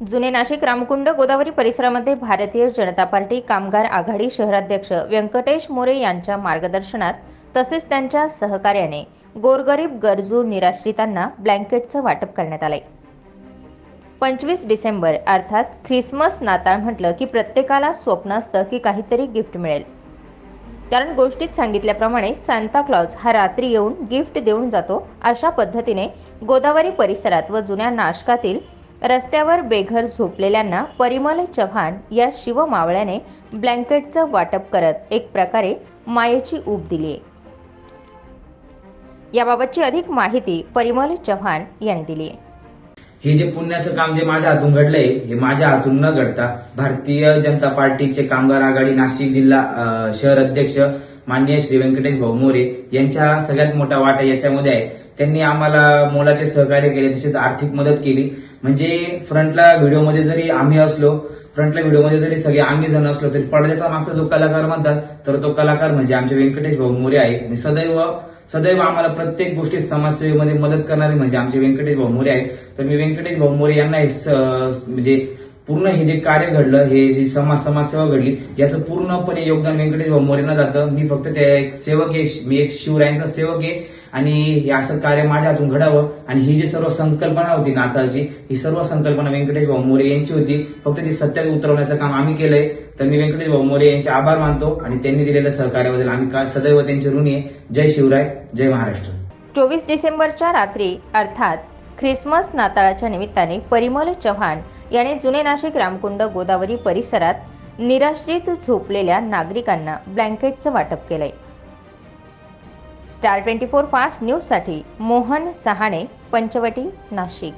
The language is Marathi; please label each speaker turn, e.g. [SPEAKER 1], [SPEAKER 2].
[SPEAKER 1] जुने नाशिक रामकुंड गोदावरी परिसरामध्ये भारतीय जनता पार्टी कामगार आघाडी शहराध्यक्ष व्यंकटेश मोरे यांच्या मार्गदर्शनात तसेच त्यांच्या सहकार्याने गोरगरीब गरजू निराश्रितांना ब्लँकेटचं वाटप करण्यात आलंय. पंचवीस डिसेंबर अर्थात ख्रिसमस नाताळ म्हटलं की प्रत्येकाला स्वप्न असतं की काहीतरी गिफ्ट मिळेल. कारण गोष्टीत सांगितल्याप्रमाणे सांताक्लॉज हा रात्री येऊन गिफ्ट देऊन जातो अशा पद्धतीने गोदावरी परिसरात व जुन्या नाशकातील रस्त्यावर बेघर झोपलेल्यांना परिमल चव्हाण या शिवमावळ्याने ब्लँकेटचं वाटप करत एक प्रकारे मायेची ऊब दिली आहे याबाबतची अधिक माहिती परिमल चव्हाण यांनी दिली आहे
[SPEAKER 2] हे जे पुण्याचं काम जे माझ्या हातून घडलंय हे माझ्या हातून न घडता भारतीय जनता पार्टीचे कामगार आघाडी नाशिक जिल्हा शहर अध्यक्ष माननीय श्री व्यंकटेश भाऊ मोरे यांच्या सगळ्यात मोठा वाटा याच्यामध्ये आहे. त्यांनी आम्हाला मोलाचे सहकार्य केले तसेच आर्थिक मदत केली. म्हणजे फ्रंटला व्हिडिओमध्ये जरी आम्ही असलो फ्रंटला व्हिडिओमध्ये जरी सगळे आम्ही जण असलो तरी पडद्याचा मागचा जो कलाकार म्हणतात तर तो कलाकार म्हणजे आमचे व्यंकटेश भाऊ मोरे आहे. आणि सदैव सदैव आम्हाला प्रत्येक गोष्टीत समाजसेवेमध्ये मदत करणारे म्हणजे आमचे व्यंकटेश भाऊ मोरे आहे. तर मी व्यंकटेश भाऊ मोरे यांना स- म्हणजे पूर्ण हे जे कार्य घडलं हे जी समाज समाजसेवा घडली याचं पूर्णपणे योगदान व्यंकटेश भाऊ मोरेंना जातं. मी फक्त त्या एक सेवक आहे मी एक शिवरायांचा सेवक आहे आणि हे असं कार्य माझ्या हातून घडावं आणि ही जी सर्व संकल्पना होती नाताळची ही सर्व संकल्पना व्यंकटेश भाऊ मोरे यांची होती. फक्त ती सत्यात उतरवण्याचं काम आम्ही केलंय. तर मी व्यंकटेश भाऊ मोरे यांचे आभार मानतो आणि त्यांनी दिलेल्या सहकार्याबद्दल आम्ही सदैव त्यांचे ऋणी आहे. जय शिवराय जय महाराष्ट्र.
[SPEAKER 1] चोवीस डिसेंबरच्या रात्री अर्थात ख्रिसमस नाताळाच्या निमित्ताने परिमल चव्हाण याने जुने नाशिक रामकुंड गोदावरी परिसरात निराश्रित झोपलेल्या नागरिकांना ब्लँकेटचं वाटप केलंय. स्टार ट्वेंटी फोर फास्ट न्यूजसाठी मोहन सहाणे पंचवटी नाशिक.